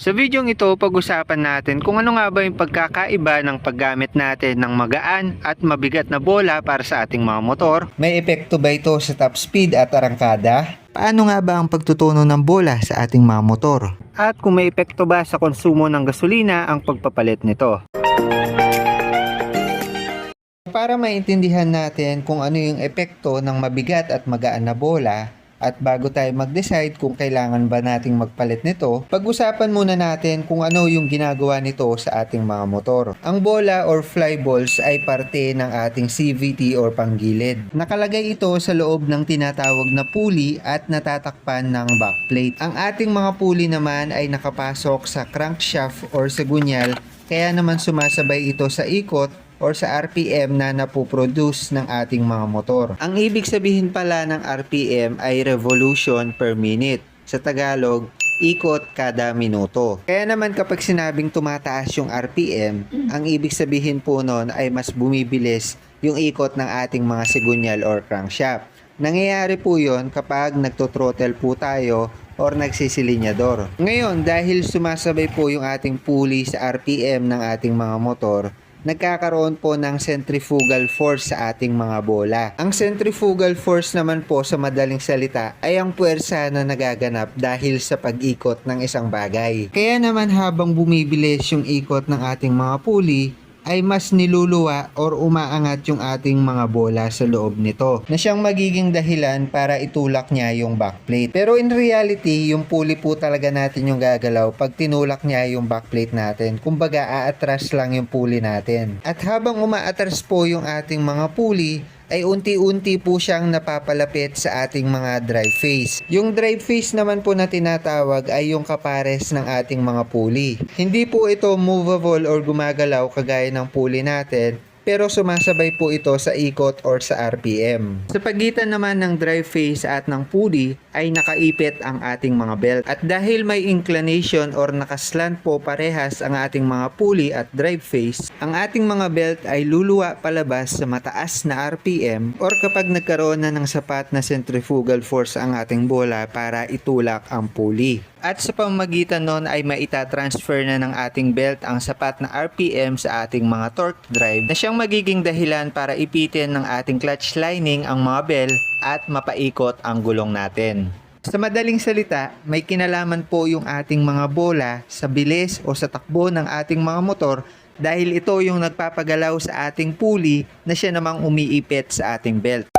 Sa videong ito, pag-usapan natin kung ano nga ba yung pagkakaiba ng paggamit natin ng magaan at mabigat na bola para sa ating mga motor. May epekto ba ito sa top speed at arangkada? Paano nga ba ang pagtutuno ng bola sa ating mga motor? At kung may epekto ba sa konsumo ng gasolina ang pagpapalit nito? Para maintindihan natin kung ano yung epekto ng mabigat at magaan na bola, at bago tayo mag-decide kung kailangan ba nating magpalit nito, pag-usapan muna natin kung ano yung ginagawa nito sa ating mga motor. Ang bola or fly balls ay parte ng ating CVT or panggilid. Nakalagay ito sa loob ng tinatawag na pulley at natatakpan ng backplate. Ang ating mga pulley naman ay nakapasok sa crankshaft or sa gunyal kaya naman sumasabay ito sa ikot or sa RPM na napoproduce ng ating mga motor. Ang ibig sabihin pala ng RPM ay revolution per minute. Sa Tagalog, ikot kada minuto. Kaya naman kapag sinabing tumataas yung RPM, ang ibig sabihin po nun ay mas bumibilis yung ikot ng ating mga segunyal or crankshaft. Nangyayari po yon kapag nagtotrottle po tayo or nagsisilinyador. Ngayon, dahil sumasabay po yung ating pulley sa RPM ng ating mga motor, nagkakaroon po ng centrifugal force sa ating mga bola. Ang centrifugal force naman po sa madaling salita ay ang puwersa na nagaganap dahil sa pag-ikot ng isang bagay. Kaya naman habang bumibilis yung ikot ng ating mga pulley, ay mas niluluwa or umaangat yung ating mga bola sa loob nito na siyang magiging dahilan para itulak niya yung backplate. Pero in reality, yung pulley po talaga natin yung gagalaw pag tinulak niya yung backplate natin. Kumbaga, aatras lang yung pulley natin. At habang umaatras po yung ating mga pulley, ay unti-unti po siyang napapalapit sa ating mga drive face. Yung drive face naman po na tinatawag ay yung kapares ng ating mga pulley. Hindi po ito movable or gumagalaw kagaya ng pulley natin, pero sumasabay po ito sa ikot or sa RPM. Sa pagitan naman ng drive face at ng pulley ay nakaipit ang ating mga belt. At dahil may inclination or nakaslant po parehas ang ating mga pulley at drive face, ang ating mga belt ay luluwa palabas sa mataas na RPM or kapag nagkaroon na ng sapat na centrifugal force ang ating bola para itulak ang pulley. At sa pamamagitan nun ay maita-transfer na ng ating belt ang sapat na RPM sa ating mga torque drive na siyang magiging dahilan para ipitin ng ating clutch lining ang mga bell at mapaikot ang gulong natin. Sa madaling salita, may kinalaman po yung ating mga bola sa bilis o sa takbo ng ating mga motor dahil ito yung nagpapagalaw sa ating pulley na siya namang umiipit sa ating belt.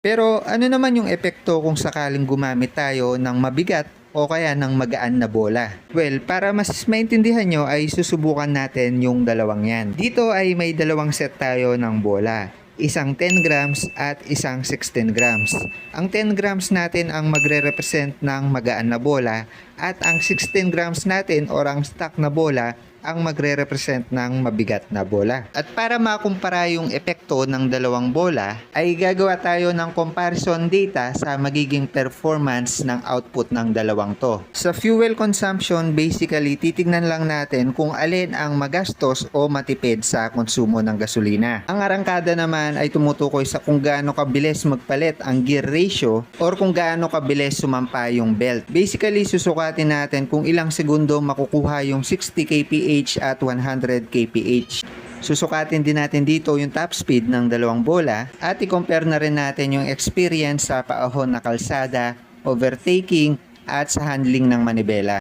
Pero ano naman yung epekto kung sakaling gumamit tayo ng mabigat o kaya ng magaan na bola? Well, para mas maintindihan nyo ay susubukan natin yung dalawang yan. Dito ay may dalawang set tayo ng bola. Isang 10 grams at isang 16 grams. Ang 10 grams natin ang magre-represent ng magaan na bola at ang 16 grams natin or ang stock na bola ang magre-represent ng mabigat na bola. At para makumpara yung epekto ng dalawang bola, ay gagawa tayo ng comparison data sa magiging performance ng output ng dalawang to. Sa fuel consumption, basically, titignan lang natin kung alin ang magastos o matipid sa konsumo ng gasolina. Ang arangkada naman ay tumutukoy sa kung gaano kabilis magpalit ang gear ratio or kung gaano kabilis sumampa yung belt. Basically, susukatin natin kung ilang segundo makukuha yung 60 kph at 100 kph. Susukatin din natin dito yung top speed ng dalawang bola at i-compare na rin natin yung experience sa paahon na kalsada, overtaking at sa handling ng manibela.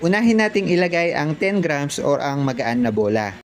Unahin nating ilagay ang 10 grams or ang magaan na bola.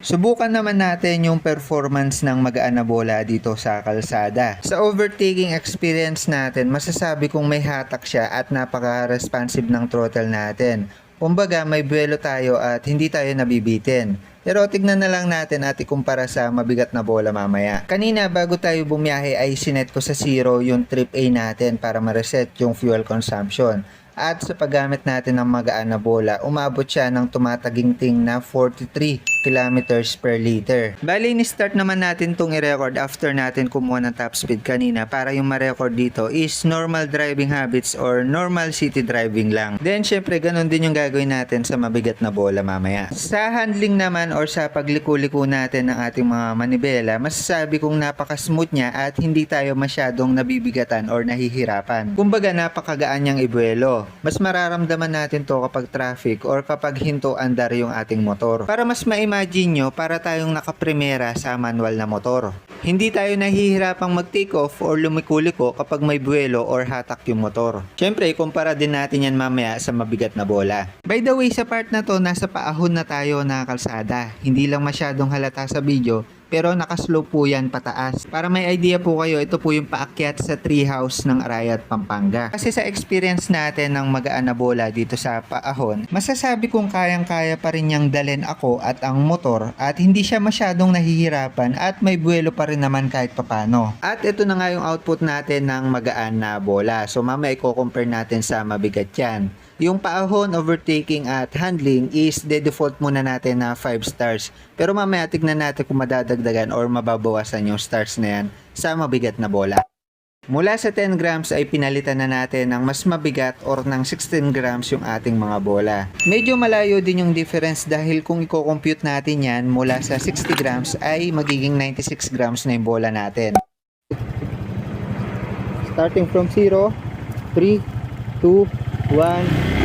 Subukan naman natin yung performance ng magaan na bola dito sa kalsada. Sa overtaking experience natin, masasabi kong may hatak siya at napaka-responsive ng throttle natin. Kumbaga, may buwelo tayo at hindi tayo nabibitin. Pero tignan na lang natin at ikumpara sa mabigat na bola mamaya. Kanina bago tayo bumiyahe ay sinet ko sa zero yung trip A natin para ma-reset yung fuel consumption. At sa paggamit natin ng magaan na bola, umabot siya ng tumataginting na 43 kilometers per liter. Bali, ni-start naman natin itong i-record after natin kumuha ng top speed kanina para yung ma-record dito is normal driving habits or normal city driving lang. Then, syempre, ganun din yung gagawin natin sa mabigat na bola mamaya. Sa handling naman or sa pagliku-liko natin ng ating mga manibela, masasabi kong napaka-smooth niya at hindi tayo masyadong nabibigatan or nahihirapan. Kumbaga, napakagaan niyang ibuelo. Mas mararamdaman natin to kapag traffic or kapag hinto andar yung ating motor. Para mas ma-imagine nyo, para tayong nakaprimera sa manual na motor. Hindi tayo nahihirapang mag-take off or lumikuliko kapag may buwelo or hatak yung motor. Siyempre, kumpara din natin yan mamaya sa mabigat na bola. By the way, sa part na to, nasa paahon na tayo na kalsada. Hindi lang masyadong halata sa video, pero nakaslow po yan pataas. Para may idea po kayo, ito po yung paakyat sa treehouse ng Arayat, Pampanga. Kasi sa experience natin ng magaan na bola dito sa paahon, masasabi kong kayang-kaya pa rin niyang dalin ako at ang motor at hindi siya masyadong nahihirapan at may buwelo pa rin naman kahit papano. At ito na nga yung output natin ng magaan na bola. So mamaya i-compare natin sa mabigat yan. Yung paahon, overtaking at handling is de-default muna natin na 5 stars. Pero mamaya tignan natin kung madadagdagan or mababawasan yung stars na yan sa mabigat na bola. Mula sa 10 grams ay pinalitan na natin ng mas mabigat or ng 16 grams yung ating mga bola. Medyo malayo din yung difference dahil kung i-compute natin yan mula sa 60 grams ay magiging 96 grams na yung bola natin. Starting from 0, 3, 2, 1,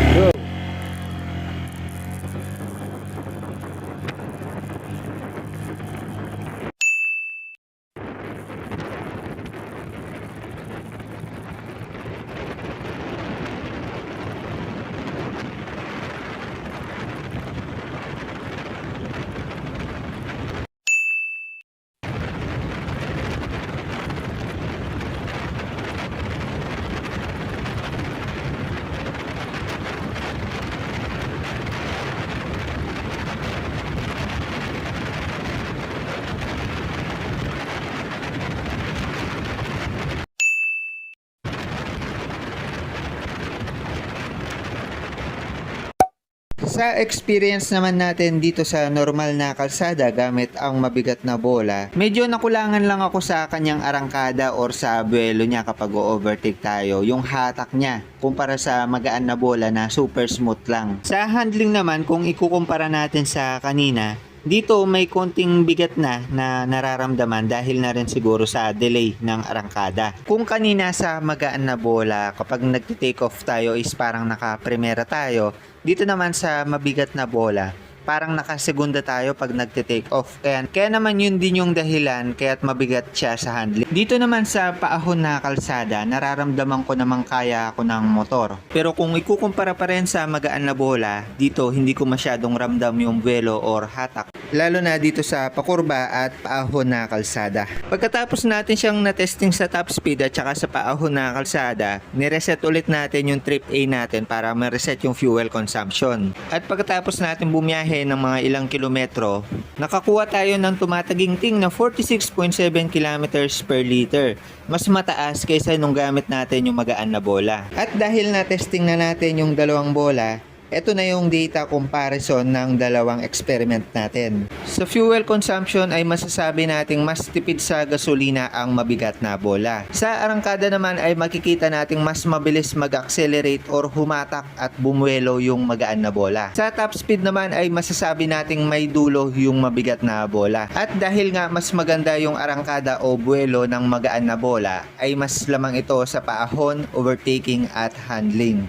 Sa experience naman natin dito sa normal na kalsada gamit ang mabigat na bola, medyo nakulangan lang ako sa kanyang arangkada or sa buwelo niya kapag o-overtake tayo, yung hatak niya kumpara sa magaan na bola na super smooth lang. Sa handling naman, kung ikukumpara natin sa kanina, dito may konting bigat na na nararamdaman dahil na rin siguro sa delay ng arangkada. Kung kanina sa magaan na bola, kapag nagti-take off tayo is parang naka-primera tayo, dito naman sa mabigat na bola, parang nakasegunda tayo pag nagte-take off. Kaya, kaya naman yun din yung dahilan kaya't mabigat siya sa handling. Dito naman sa paahon na kalsada, nararamdaman ko namang kaya ako ng motor. Pero kung ikukumpara pa rin sa magaan na bola, dito hindi ko masyadong ramdam yung buwelo or hatak. Lalo na dito sa pakurba at paahon na kalsada. Pagkatapos natin siyang na-testing sa top speed at saka sa paahon na kalsada, nireset ulit natin yung trip A natin para ma-reset yung fuel consumption. At pagkatapos natin bumiyahe ng mga ilang kilometro, nakakuha tayo ng tumataginting na 46.7 kilometers per liter. Mas mataas kaysa nung gamit natin yung magaan na bola. At dahil na-testing na natin yung dalawang bola, ito na yung data comparison ng dalawang experiment natin. Sa fuel consumption ay masasabi nating mas tipid sa gasolina ang mabigat na bola. Sa arangkada naman ay makikita nating mas mabilis mag-accelerate or humatak at bumuelo yung magaan na bola. Sa top speed naman ay masasabi nating may dulo yung mabigat na bola. At dahil nga mas maganda yung arangkada o buwelo ng magaan na bola ay mas lamang ito sa paahon, overtaking at handling.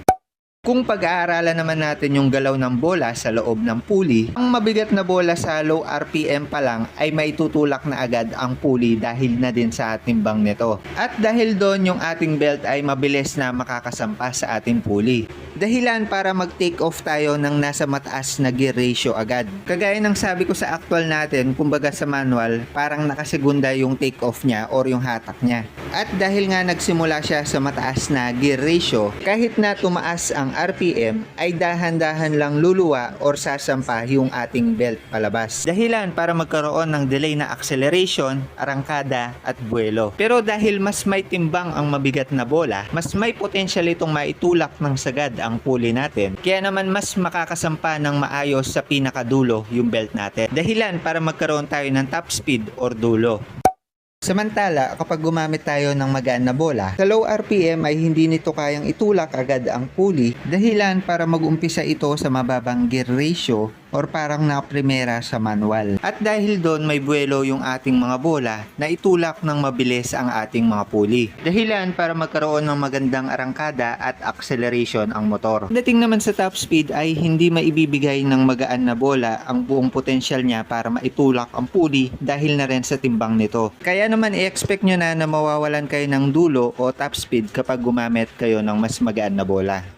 Kung pag-aaralan naman natin yung galaw ng bola sa loob ng pulley, ang mabigat na bola sa low RPM pa lang ay maitutulak na agad ang pulley dahil na din sa timbang nito. At dahil doon yung ating belt ay mabilis na makakasampa sa ating pulley. Dahilan para mag-take off tayo ng nasa mataas na gear ratio agad. Kagaya ng sabi ko sa actual natin, kumbaga sa manual, parang nakasegunda yung take off niya or yung hatak niya. At dahil nga nagsimula siya sa mataas na gear ratio, kahit na tumaas ang RPM ay dahan-dahan lang luluwa or sasampa yung ating belt palabas. Dahilan para magkaroon ng delay na acceleration, arangkada at buwelo. Pero dahil mas may timbang ang mabigat na bola, mas may potential itong maitulak ng sagad ang pulley natin. Kaya naman mas makakasampa ng maayos sa pinakadulo yung belt natin. Dahilan para magkaroon tayo ng top speed or dulo. Samantala, kapag gumamit tayo ng magaan na bola, sa low RPM ay hindi nito kayang itulak agad ang pulley dahilan para mag-umpisa ito sa mababang gear ratio or parang na-primera sa manual. At dahil doon may buwelo yung ating mga bola na itulak ng mabilis ang ating mga pulley. Dahilan para magkaroon ng magandang arangkada at acceleration ang motor. Dating naman sa top speed ay hindi maibibigay ng magaan na bola ang buong potensyal niya para maitulak ang pulley dahil na rin sa timbang nito. Kaya naman i-expect nyo na na mawawalan kayo ng dulo o top speed kapag gumamit kayo ng mas magaan na bola.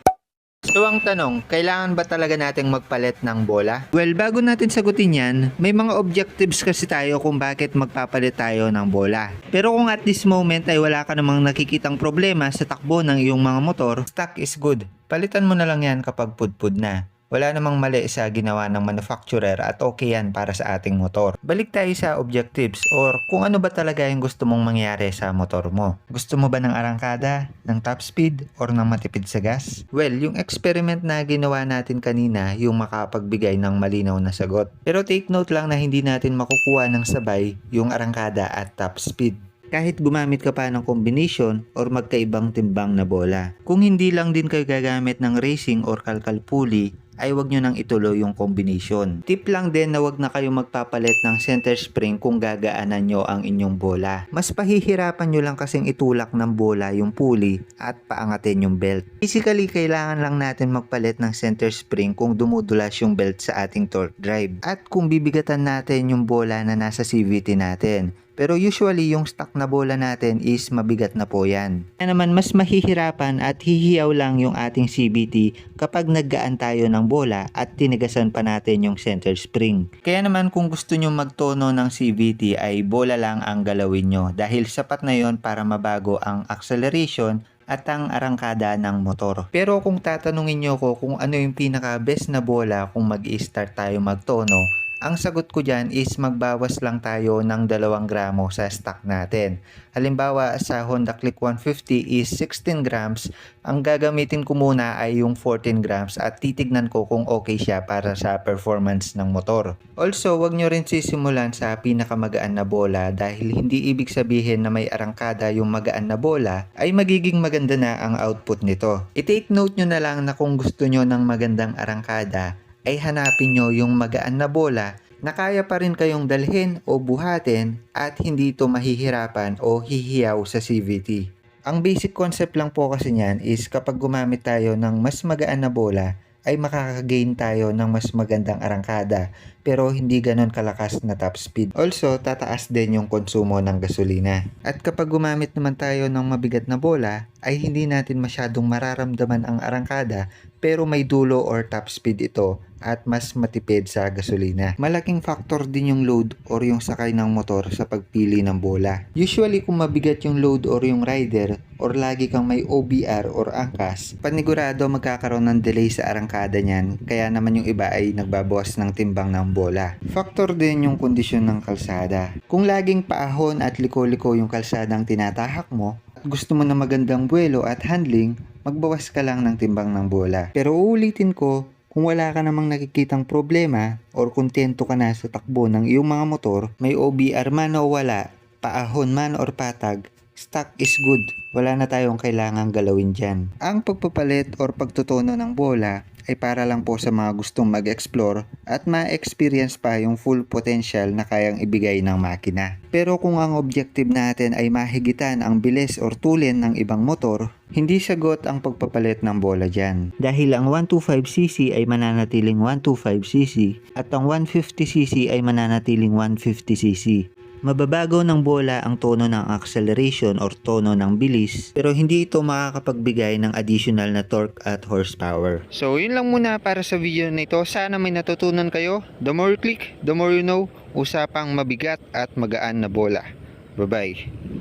So ang tanong, kailangan ba talaga nating magpalit ng bola? Well, bago natin sagutin yan, may mga objectives kasi tayo kung bakit magpapalit tayo ng bola. Pero kung at this moment ay wala ka namang nakikitang problema sa takbo ng iyong mga motor, stock is good. Palitan mo na lang yan kapag pudpud na. Wala namang mali sa ginawa ng manufacturer at okay yan para sa ating motor. Balik tayo sa objectives or kung ano ba talaga yung gusto mong mangyari sa motor mo. Gusto mo ba ng arangkada, ng top speed, or ng matipid sa gas? Well, yung experiment na ginawa natin kanina yung makapagbigay ng malinaw na sagot. Pero take note lang na hindi natin makukuha ng sabay yung arangkada at top speed kahit gumamit ka pa ng combination or magkaibang timbang na bola. Kung hindi lang din kayo gagamit ng racing or kalkal pulley, ay wag nyo nang ituloy yung combination. Tip lang din na wag na kayo magpapalit ng center spring kung gagaanan nyo ang inyong bola. Mas pahihirapan nyo lang kasing itulak ng bola yung pulley at paangatin yung belt. Basically, kailangan lang natin magpalit ng center spring kung dumudulas yung belt sa ating torque drive. At kung bibigatan natin yung bola na nasa CVT natin. Pero usually yung stock na bola natin is mabigat na po yan. Kaya naman mas mahihirapan at hihiyaw lang yung ating CBT kapag naggaan tayo ng bola at tinigasan pa natin yung center spring. Kaya naman kung gusto nyo magtono ng CVT ay bola lang ang galawin nyo dahil sapat na yon para mabago ang acceleration at ang arangkada ng motor. Pero kung tatanungin nyo ko kung ano yung pinaka best na bola kung mag start tayo magtono, ang sagot ko dyan is magbawas lang tayo ng 2 gramo sa stock natin. Halimbawa sa Honda Click 150 is 16 grams, ang gagamitin ko muna ay yung 14 grams at titignan ko kung okay siya para sa performance ng motor. Also, wag nyo rin sisimulan sa pinakamagaan na bola dahil hindi ibig sabihin na may arangkada yung magaan na bola ay magiging maganda na ang output nito. I-take note nyo na lang na kung gusto nyo ng magandang arangkada ay hanapin nyo yung magaan na bola na kaya pa rin kayong dalhin o buhatin at hindi ito mahihirapan o hihiyaw sa CVT. Ang basic concept lang po kasi niyan is kapag gumamit tayo ng mas magaan na bola ay makakagain tayo ng mas magandang arangkada pero hindi ganon kalakas na top speed. Also, tataas din yung konsumo ng gasolina. At kapag gumamit naman tayo ng mabigat na bola, ay hindi natin masyadong mararamdaman ang arangkada pero may dulo or top speed ito at mas matipid sa gasolina. Malaking factor din yung load or yung sakay ng motor sa pagpili ng bola. Usually kung mabigat yung load or yung rider or lagi kang may OBR or angkas, panigurado magkakaroon ng delay sa arangkada niyan kaya naman yung iba ay nagbabawas ng timbang ng bola. Factor din yung kondisyon ng kalsada. Kung laging paahon at liko-liko yung kalsada ang tinatahak mo, at gusto mo na magandang buwelo at handling, magbawas ka lang ng timbang ng bola. Pero uulitin ko, kung wala ka namang nakikitang problema or kontento ka na sa takbo ng iyong mga motor, may OBR man o wala, paahon man or patag, stock is good. Wala na tayong kailangang galawin dyan. Ang pagpapalit or pagtutono ng bola ay para lang po sa mga gustong mag-explore at ma-experience pa yung full potential na kayang ibigay ng makina. Pero kung ang objective natin ay mahigitan ang bilis or tulin ng ibang motor, hindi sagot ang pagpapalit ng bola dyan. Dahil ang 125cc ay mananatiling 125cc at ang 150cc ay mananatiling 150cc. Mababago ng bola ang tono ng acceleration or tono ng bilis pero hindi ito makakapagbigay ng additional na torque at horsepower. So yun lang muna para sa video na ito. Sana may natutunan kayo. The more you click, the more you know. Usapang mabigat at magaan na bola. Bye-bye.